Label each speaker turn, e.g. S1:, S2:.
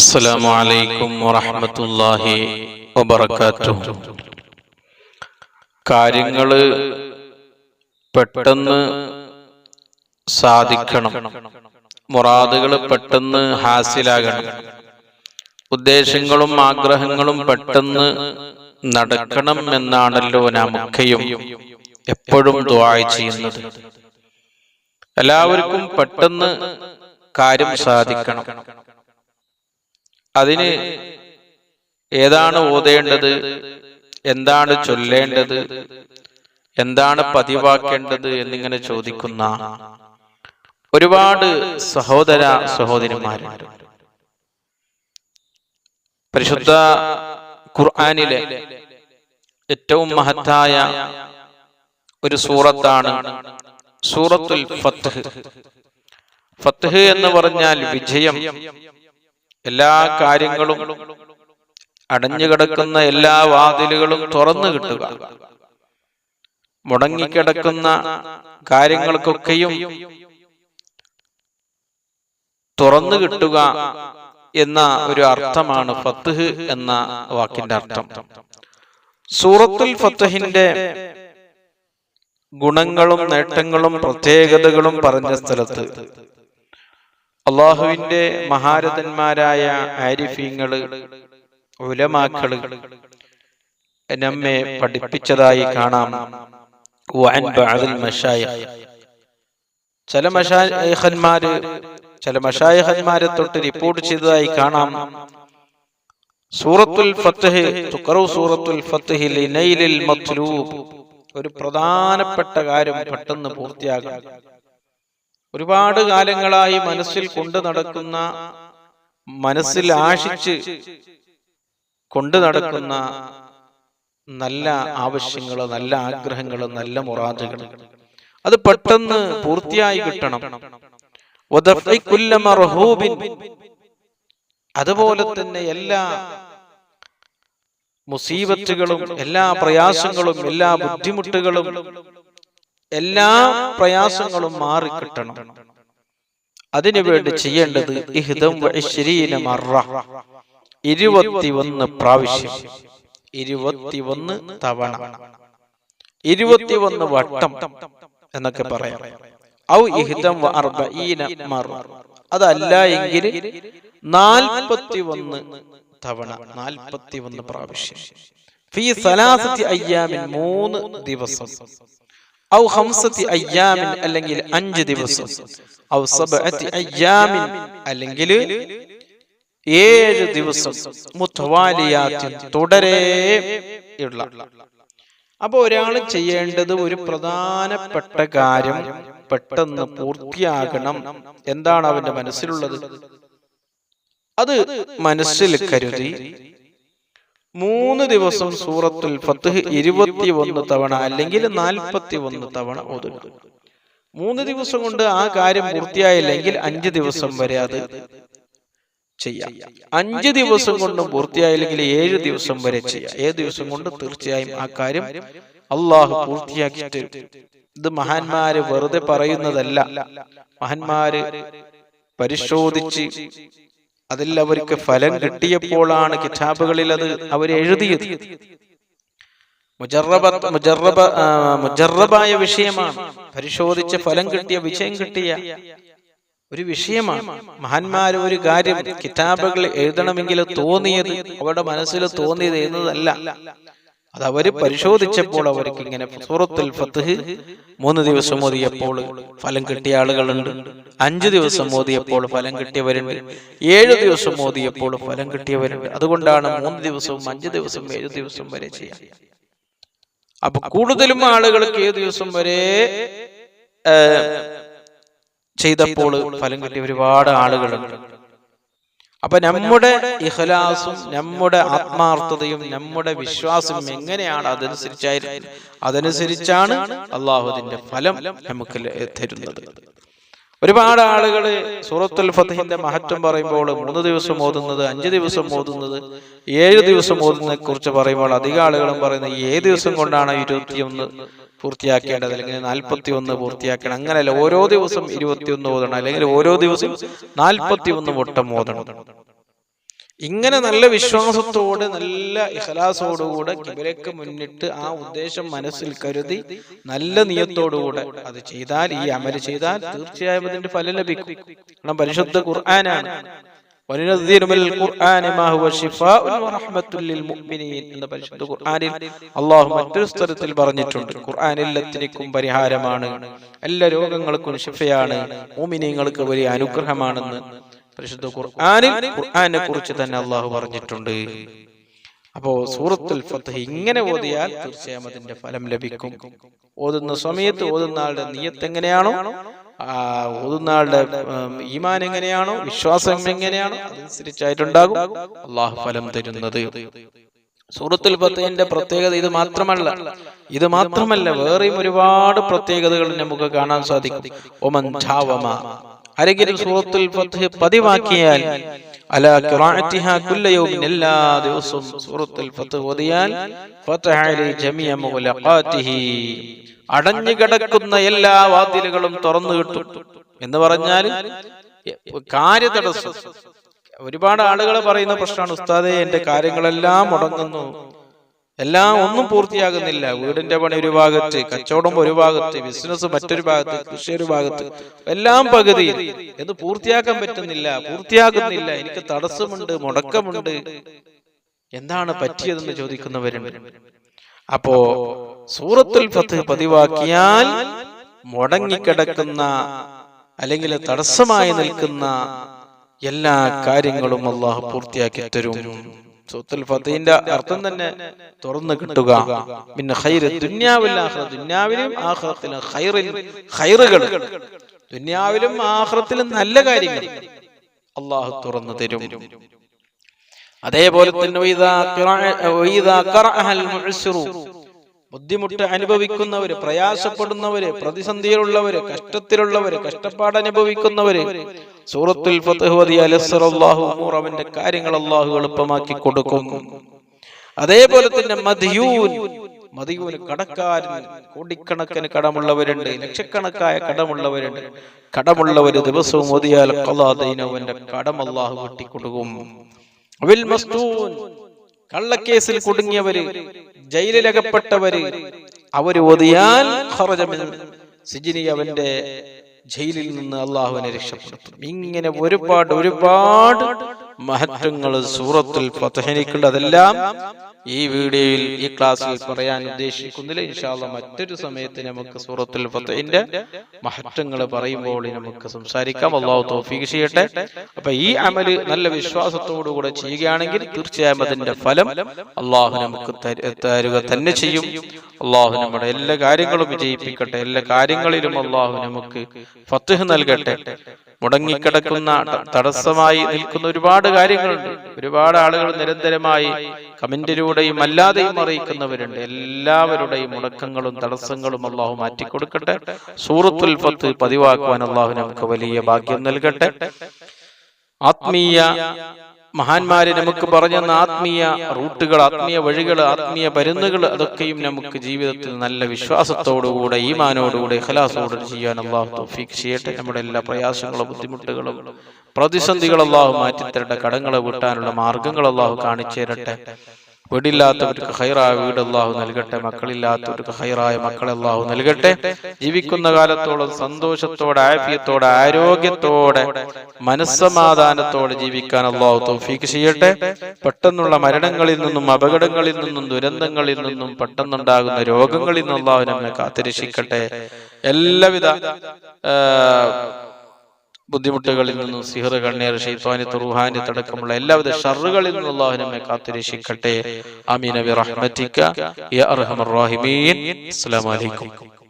S1: السلام عليكم ورحمة الله وبركاته കാര്യങ്ങള് പെട്ടെന്ന് സാധിക്കണം മുറാദുകൾ പെട്ടെന്ന് ഹാസിലാകണം ഉദ്ദേശങ്ങളും ആഗ്രഹങ്ങളും പെട്ടെന്ന് നടക്കണം എന്നാണല്ലോ നമുക്കെയും എപ്പോഴും ദ്വായ ചെയ്യുന്നത് എല്ലാവർക്കും പെട്ടെന്ന് കാര്യം സാധിക്കണം അതിന് ഏതാണ് ഓതേണ്ടത്? എന്താണ് ചൊല്ലേണ്ടത്? എന്താണ് പതിവാക്കേണ്ടത് എന്നിങ്ങനെ ചോദിക്കുന്ന ഒരുപാട് സഹോദര സഹോദരിമാരുണ്ട് പരിശുദ്ധ ഖുർആാനിലെ ഏറ്റവും മഹത്തായ ഒരു സൂറത്താണ് സൂറത്തുൽ ഫത്ത് ഫത്ത് എന്ന് പറഞ്ഞാൽ വിജയം. എല്ലാ കാര്യങ്ങളും അടഞ്ഞുകിടക്കുന്ന എല്ലാ വാതിലുകളും തുറന്നു കിട്ടുക. മുടങ്ങിക്കിടക്കുന്ന കാര്യങ്ങൾക്കൊക്കെയും തുറന്നു കിട്ടുക എന്ന ഒരു അർത്ഥമാണ് ഫത്ത്ഹ് എന്ന വാക്കിന്റെ അർത്ഥം. സൂറത്തുൽ ഫത്തഹിന്റെ ഗുണങ്ങളും നേട്ടങ്ങളും പ്രത്യേകതകളും പറഞ്ഞ സ്ഥലത്ത് അള്ളാഹുവിന്റെ മഹാരഥന്മാരായ ആരിഫീങ്ങൾ ഉലമാക്കൾ നമ്മെ പഠിപ്പിച്ചതായി കാണാം. ചില മഷായഹന്മാര് ചില മഷായഹന്മാരെ തൊട്ട് റിപ്പോർട്ട് ചെയ്തതായി കാണാം. സൂറത്തുൽ സൂറത്തുൽ ലിനൈലിൽ മത്ലൂബ്. ഒരു പ്രധാനപ്പെട്ട കാര്യം പെട്ടെന്ന് പൂർത്തിയാകണം ഒരുപാട് കാലങ്ങളായി മനസ്സിൽ കൊണ്ടു നടക്കുന്ന മനസ്സിൽ ആശിച്ച് കൊണ്ടു നടക്കുന്ന നല്ല ആവശ്യങ്ങൾ നല്ല ആഗ്രഹങ്ങൾ നല്ല മുറാദുകൾ അത് പെട്ടെന്ന് പൂർത്തിയായി കിട്ടണം. അതുപോലെ തന്നെ എല്ലാ മുസീബത്തുകളും എല്ലാ പ്രയാസങ്ങളും എല്ലാ ബുദ്ധിമുട്ടുകളും എല്ലാ പ്രയാസങ്ങളും മാറിക്കിട്ടണം അതിനു വേണ്ടി ചെയ്യേണ്ടത് ഇഹിതം മറ. ഇരുപത്തിയൊന്ന് പ്രാവശ്യം. ഇരുപത്തിയൊന്ന് തവണ. ഇരുപത്തിയൊന്ന് വട്ടം എന്നൊക്കെ പറയാം. ഔ ഇഹിതം മറ. അതല്ല എങ്കിൽ നാൽപ്പത്തി ഒന്ന് തവണ നാൽപ്പത്തി ഒന്ന് പ്രാവശ്യം. ഫീ സലാസത്തി അയ്യാമിൻ മൂന്ന് ദിവസം. ഔ അല്ലെങ്കിൽ അഞ്ച് ദിവസം. ഔ അല്ലെങ്കിൽ ഏഴ് ദിവസം. തുടരെ അപ്പൊ ഒരാൾ ചെയ്യേണ്ടത് ഒരു പ്രധാനപ്പെട്ട കാര്യം പെട്ടെന്ന് പൂർത്തിയാകണം. എന്താണ് അവന്റെ മനസ്സിലുള്ളത്? അത് മനസ്സിൽ കരുതി മൂന്ന് ദിവസം സൂറത്തുൽ ഫത്ഹ് ഇരുപത്തി ഒന്ന് തവണ അല്ലെങ്കിൽ നാൽപ്പത്തി ഒന്ന് തവണ ഓതുക. മൂന്ന് ദിവസം കൊണ്ട് ആ കാര്യം പൂർത്തിയായില്ലെങ്കിൽ അഞ്ച് ദിവസം വരെ അത് ചെയ്യാം. അഞ്ച് ദിവസം കൊണ്ട് പൂർത്തിയായില്ലെങ്കിൽ ഏഴ് ദിവസം വരെ ചെയ്യാം. ഏഴ് ദിവസം കൊണ്ട് തീർച്ചയായും ആ കാര്യം അള്ളാഹു പൂർത്തിയാക്കി തരും ഇത് മഹാന്മാര് വെറുതെ പറയുന്നതല്ല. മഹാന്മാര് പരിശോധിച്ച് അതിൽ അവർക്ക് ഫലം കിട്ടിയപ്പോഴാണ് കിതാബുകളിൽ അത് അവർ എഴുതിയത് മുജറബ മുജറബ മുജറബായ വിഷയമാണ്. പരിശോധിച്ച് ഫലം കിട്ടിയ വിജയം കിട്ടിയ ഒരു വിഷയമാണ്. മഹാന്മാർ ഒരു കാര്യം കിതാബുകൾ എഴുതണമെങ്കിൽ തോന്നിയത് അവരുടെ മനസ്സിൽ തോന്നിയത് എന്നതല്ല. അത് അവർ പരിശോധിച്ചപ്പോൾ അവർക്ക് ഇങ്ങനെ സൂറത്തുൽ ഫത്ഹ് മൂന്ന് ദിവസം ഓതിയപ്പോൾ ഫലം കിട്ടിയ ആളുകളുണ്ട്. അഞ്ചു ദിവസം ഓതിയപ്പോൾ ഫലം കിട്ടിയവരുണ്ട് ഏഴു ദിവസം ഓതിയപ്പോൾ ഫലം കിട്ടിയവരുണ്ട് അതുകൊണ്ടാണ് മൂന്ന് ദിവസവും അഞ്ചു ദിവസം ഏഴു ദിവസം വരെ ചെയ്യാം. അപ്പൊ കൂടുതലും ആളുകൾക്ക് ഏഴു ദിവസം വരെ ചെയ്തപ്പോൾ ഫലം കിട്ടിയ ഒരുപാട് ആളുകളുണ്ട്. അപ്പൊ നമ്മുടെ ഇഹ്ലാസും നമ്മുടെ ആത്മാർത്ഥതയും നമ്മുടെ വിശ്വാസം എങ്ങനെയാണ് അതനുസരിച്ചായിരുന്നു അതനുസരിച്ചാണ് അള്ളാഹുദിന്റെ ഫലം നമുക്ക് തരുന്നത്. ഒരുപാട് ആളുകൾ സൂറത്തുൽ ഫതഹിന്റെ മഹത്വം പറയുമ്പോൾ മൂന്ന് ദിവസം ഓതുന്നത് അഞ്ച് ദിവസം ഓതുന്നത് ഏഴ് ദിവസം ഓതുന്നതിനെ കുറിച്ച് പറയുമ്പോൾ അധിക ആളുകളും പറയുന്നത് ഏഴ് ദിവസം കൊണ്ടാണ് ഇരുപത്തിയൊന്ന്. പൂർത്തിയാക്കേണ്ടത് അല്ലെങ്കിൽ നാൽപ്പത്തി ഒന്ന് പൂർത്തിയാക്കണം. അങ്ങനെയല്ല ഓരോ ദിവസം ഇരുപത്തിയൊന്ന് ഓതണം. അല്ലെങ്കിൽ ഓരോ ദിവസം നാൽപ്പത്തി ഒന്ന് വട്ടം ഓതണം. ഇങ്ങനെ നല്ല വിശ്വാസത്തോടെ നല്ല ഇഹലാസോടുകൂടെ കിബിലക്ക് മുന്നിട്ട് ആ ഉദ്ദേശം മനസ്സിൽ കരുതി നല്ല നിയത്തോടുകൂടെ അത് ചെയ്താൽ ഈ അമൽ ചെയ്താൽ തീർച്ചയായും അതിന്റെ ഫലം ലഭിക്കും. കാരണം പരിശുദ്ധ ഖുർആനാണ്. وَنُنَزِّلُ مِنَ الْقُرْآنِ مَا هُوَ شِفَاءٌ وَرَحْمَةٌ എന്ന പരിശുദ്ധ ഖുർആനിൽ അള്ളാഹു മറ്റൊരു സ്ഥലത്തിൽ പറഞ്ഞിട്ടുണ്ട്. ഖുർആൻ എല്ലാത്തിനും പരിഹാരമാണ്. എല്ലാ രോഗങ്ങൾക്കും ശിഫയാണ്. മുഅ്മിനീങ്ങൾക്ക് വലിയ അനുഗ്രഹമാണെന്ന് പരിശുദ്ധ ഖുർആനിൽ ഖുർആനെ കുറിച്ച് തന്നെ അള്ളാഹു പറഞ്ഞിട്ടുണ്ട്. അപ്പോ സൂറത്തുൽ ഫത്തഹ് ഇങ്ങനെ ഓതിയാൽ തീർച്ചയായും അതിന്റെ ഫലം ലഭിക്കും. ഓതുന്ന സമയത്ത് ഓതുന്ന ആളുടെ നീയത്ത് എങ്ങനെയാണോ ഓതുന്ന ആളുടെ ഈമാൻ എങ്ങനെയാണോ വിശ്വാസം എങ്ങനെയാണോ അതനുസരിച്ചായിട്ടുണ്ടാകും. അള്ളാഹു ഫലം തരുന്നത്. സൂറത്തുൽ ഫത്തഹിന്റെ പ്രത്യേകത ഇത് മാത്രമല്ല. ഇത് മാത്രമല്ല വേറെയും ഒരുപാട് പ്രത്യേകതകൾ നമുക്ക് കാണാൻ സാധിക്കും. ഒമൻ ഛാവമ. ആരെങ്കിലും സൂറത്തുൽ ഫത്ഹ് പതിവാക്കിയാൽ അല ഖിറാഅത്തിഹാ കുല്ല യൗമിൻ എല്ലാ ദിവസവും സൂറത്തുൽ ഫത്ഹ് ഓതിയാൽ ഫതഹ അലൈ ജമിഅ മുഗ്ലഖാതിഹി അടഞ്ഞു കിടക്കുന്ന എല്ലാ വാതിലുകളും തുറന്നു കിട്ടും. എന്ന് പറഞ്ഞാൽ കാര്യതടസ്സം ഒരുപാട് ആളുകൾ പറയുന്ന പ്രശ്നമാണ് ഉസ്താദെ എന്റെ കാര്യങ്ങളെല്ലാം മുടങ്ങുന്നു. എല്ലാം ഒന്നും പൂർത്തിയാകുന്നില്ല. വീടിന്റെ പണി ഒരു ഭാഗത്ത് കച്ചവടം ഒരു ഭാഗത്ത് ബിസിനസ് മറ്റൊരു ഭാഗത്ത് കൃഷി ഒരു ഭാഗത്ത്. എല്ലാം പകുതിയിൽ എന്ന് പൂർത്തിയാക്കാൻ പറ്റുന്നില്ല. പൂർത്തിയാകുന്നില്ല. എനിക്ക് തടസ്സമുണ്ട് മുടക്കമുണ്ട്. എന്താണ് പറ്റിയതെന്ന് ചോദിക്കുന്നവരുണ്ട്. അപ്പോ സൂറത്തുൽ ഫത്ത് പതിവാക്കിയാൽ മുടങ്ങിക്കിടക്കുന്ന അല്ലെങ്കിൽ തടസ്സമായി നിൽക്കുന്ന എല്ലാ കാര്യങ്ങളും അള്ളാഹു പൂർത്തിയാക്കി തരും. സൂറത്തുൽ ഫത്തിന്റെ അർത്ഥം തന്നെ തുറന്നു കിട്ടുക. പിന്നെ ഖൈറ് ദുന്യാവിൽ ദുന്യാവിലും ആഖിറത്തിലും ഖൈറിൽ ഖൈറുകൾ. ദുന്യാവിലും ആഖിറത്തിലും നല്ല കാര്യങ്ങൾ അള്ളാഹു തുറന്നു തരും. അതേപോലെ തന്നെ ബുദ്ധിമുട്ട് അനുഭവിക്കുന്നവര് പ്രയാസപ്പെടുന്നവര് പ്രതിസന്ധിയിലുള്ളവര് കഷ്ടത്തിലുള്ളവര് കഷ്ടപ്പാട് അനുഭവിക്കുന്നവര് സൂറത്തുൽ ഫത്ഹ് ഓതിയാൽ യസ്സറല്ലാഹു ഉമൂർ അവന്റെ കാര്യങ്ങൾ അള്ളാഹു എളുപ്പമാക്കി കൊടുക്കും. അതേപോലെ തന്നെ മദിയൂൻ. മദിയൂന് കടക്കാരൻ കോടിക്കണക്കിന് കടമുള്ളവരുണ്ട് ലക്ഷക്കണക്കായ കടമുള്ളവരുണ്ട്. കടമുള്ളവർ ദിവസവും ഓതിയാൽ അവന്റെ കടം അള്ളാഹു മസ്തൂൻ. കള്ളക്കേസിൽ കുടുങ്ങിയവര് ജയിലിലകപ്പെട്ടവര് അവർ ഓതിയാൽ അവന്റെ ജയിലിൽ നിന്ന് അള്ളാഹുവിനെ രക്ഷപ്പെടുത്തും ഇങ്ങനെ ഒരുപാട് ഒരുപാട് മഹത്വങ്ങൾ സൂറത്തിൽ പ്രതഹനിക്കേണ്ടതെല്ലാം അതെല്ലാം ഈ വീഡിയോയിൽ ഈ ക്ലാസ്സിൽ പറയാൻ ഉദ്ദേശിക്കുന്നില്ല. ഇൻഷാല്ല മറ്റൊരു സമയത്ത് നമുക്ക് സൂറത്തുൽ ഫതഹിന്റെ മഹത്വങ്ങൾ പറയുമ്പോൾ നമുക്ക് സംസാരിക്കാം. അള്ളാഹു തോഫീക്ക് ചെയ്യട്ടെ. അപ്പൊ ഈ അമൽ നല്ല വിശ്വാസത്തോടുകൂടെ ചെയ്യുകയാണെങ്കിൽ തീർച്ചയായും അതിന്റെ ഫലം അള്ളാഹു നമുക്ക് തര- തരുക തന്നെ ചെയ്യും. അള്ളാഹു നമ്മുടെ എല്ലാ കാര്യങ്ങളും വിജയിപ്പിക്കട്ടെ. എല്ലാ കാര്യങ്ങളിലും അള്ളാഹു നമുക്ക് ഫത്ഹ് നൽകട്ടെ. മുടങ്ങിക്കിടക്കുന്ന തടസ്സമായി നിൽക്കുന്ന ഒരുപാട് കാര്യങ്ങളുണ്ട്. ഒരുപാട് ആളുകൾ നിരന്തരമായി കമന്റിലൂടെയും അല്ലാതെയും അറിയിക്കുന്നവരുണ്ട്. എല്ലാവരുടെയും മുടക്കങ്ങളും തടസ്സങ്ങളും അള്ളാഹു മാറ്റിക്കൊടുക്കട്ടെ. സൂറത്തുൽ ഫത്ത് പതിവാക്കുവാൻ അള്ളാഹു നമുക്ക് വലിയ ഭാഗ്യം നൽകട്ടെ. ആത്മീയ മഹാന്മാര് നമുക്ക് പറഞ്ഞെന്ന ആത്മീയ റൂട്ടുകൾ ആത്മീയ വഴികൾ ആത്മീയ പരുന്നുകൾ അതൊക്കെയും നമുക്ക് ജീവിതത്തിൽ നല്ല വിശ്വാസത്തോടുകൂടെ ഈമാനോടുകൂടെ ഖലാസോടെ ചെയ്യാൻ അള്ളാഹു തൗഫീഖ് ചെയ്യട്ടെ. നമ്മുടെ എല്ലാ പ്രയാസങ്ങളും ബുദ്ധിമുട്ടുകളും പ്രതിസന്ധികൾ അള്ളാഹു മാറ്റിത്തരട്ടെ. കടങ്ങളെ വീട്ടാനുള്ള മാർഗങ്ങൾ അള്ളാഹു കാണിച്ചു തരട്ടെ വീടില്ലാത്തവർക്ക് ഹൈറായ വീട് അള്ളാഹു നൽകട്ടെ മക്കളില്ലാത്തവർക്ക് ഹൈറായ മക്കളെ അള്ളാഹു നൽകട്ടെ. ജീവിക്കുന്ന കാലത്തോളം സന്തോഷത്തോടെ ആഫിയത്തോടെ ആരോഗ്യത്തോടെ മനസ്സമാധാനത്തോടെ ജീവിക്കാൻ അള്ളാഹു തൗഫീക്ക് ചെയ്യട്ടെ. പെട്ടെന്നുള്ള മരണങ്ങളിൽ നിന്നും അപകടങ്ങളിൽ നിന്നും ദുരന്തങ്ങളിൽ നിന്നും പെട്ടെന്നുണ്ടാകുന്ന രോഗങ്ങളിൽ നിന്നും അള്ളാഹു നമ്മെ കാത്തിരക്ഷിക്കട്ടെ. എല്ലാവിധ ബുദ്ധിമുട്ടുകളിൽ നിന്നും സിഹർ കണ്ണീർ ഷെയ്ത്താനി തുറുഹാനി തടക്കമുള്ള എല്ലാവിധ ഷറുകളിൽ നിന്നും അള്ളാഹു നമ്മെ കാത്തുരക്ഷിക്കട്ടെ. ആമീൻ. ബി റഹ്മതിക റഹീമീൻ. അസ്സലാമു അലൈക്കും.